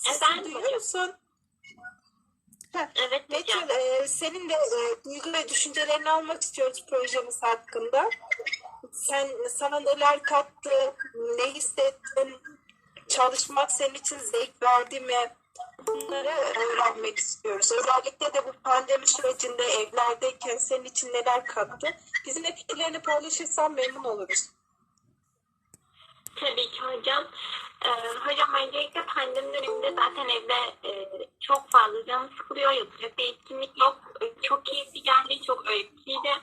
Sesimi duyuyor musun? Evet. Betül, e, senin de e, duygu ve düşüncelerini almak istiyoruz projemiz hakkında. Sen sana neler kattı, ne hissettin, çalışmak senin için zevk verdi mi? Bunları öğrenmek istiyoruz. Özellikle de bu pandemi sürecinde evlerdeyken senin için neler kattı? Bizimle fikirlerini paylaşırsan memnun oluruz. Tabii ki hocam. Ee, hocam öncelikle pandemi döneminde zaten evde e, çok fazla canım sıkılıyor. Yapacak bir etkinlik yok. E, Çok keyifli geldi. Çok öyküydü.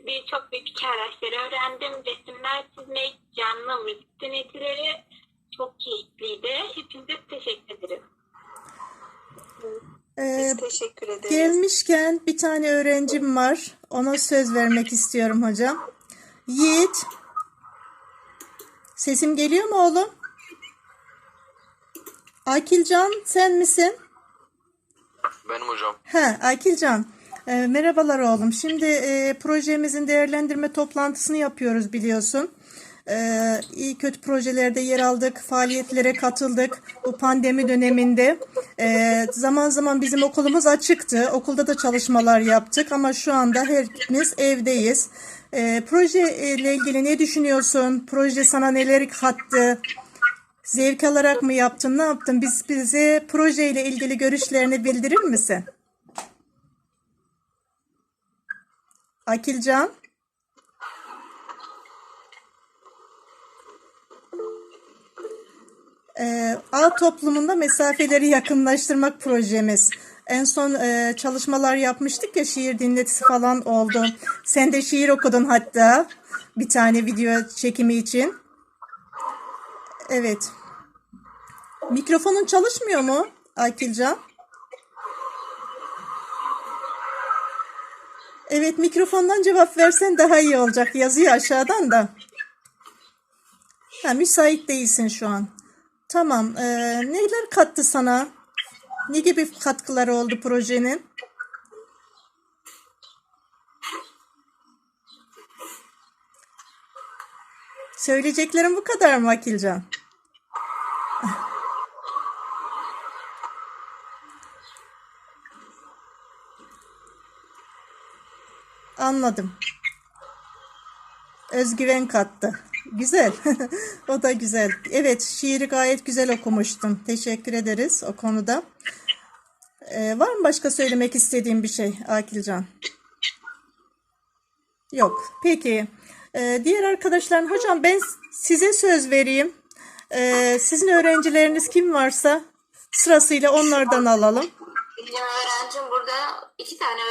Birçok bir fikir araçları öğrendim. Resimler çizmek, canlı müzik dinletileri çok keyifliydi. Hepinize teşekkür ederim. Ee, teşekkür ederiz. gelmişken bir tane öğrencim var. Ona söz vermek istiyorum hocam. Yiğit. Sesim geliyor mu oğlum? Akilcan sen misin? Benim hocam. He, Akilcan. E, merhabalar oğlum. Şimdi e, projemizin değerlendirme toplantısını yapıyoruz biliyorsun. E, iyi kötü projelerde yer aldık, faaliyetlere katıldık bu pandemi döneminde. E, zaman zaman bizim okulumuz açıktı. Okulda da çalışmalar yaptık ama şu anda hepimiz evdeyiz. E, proje ile ilgili ne düşünüyorsun? Proje sana neler kattı? Zevk alarak mı yaptın? Ne yaptın? Biz bize projeyle ilgili görüşlerini bildirir misin? Akilcan. Ee, ağ toplumunda mesafeleri yakınlaştırmak projemiz. En son e, çalışmalar yapmıştık ya şiir dinletisi falan oldu. Sen de şiir okudun hatta bir tane video çekimi için. Evet. Mikrofonun çalışmıyor mu Akilcan? Evet mikrofondan cevap versen daha iyi olacak. Yazıyor aşağıdan da. Ha, müsait değilsin şu an. Tamam. ee, neler kattı sana? Ne gibi katkıları oldu projenin? Söyleyeceklerim bu kadar mı Akilcan? Anladım. Özgüven kattı. Güzel. o da güzel. Evet, şiiri gayet güzel okumuştun. Teşekkür ederiz o konuda. Ee, var mı başka söylemek istediğin bir şey Akilcan? Yok. Peki. Ee, diğer arkadaşlar, hocam ben size söz vereyim. Ee, sizin öğrencileriniz kim varsa sırasıyla onlardan alalım. Benim öğrencim burada iki tane öğrencim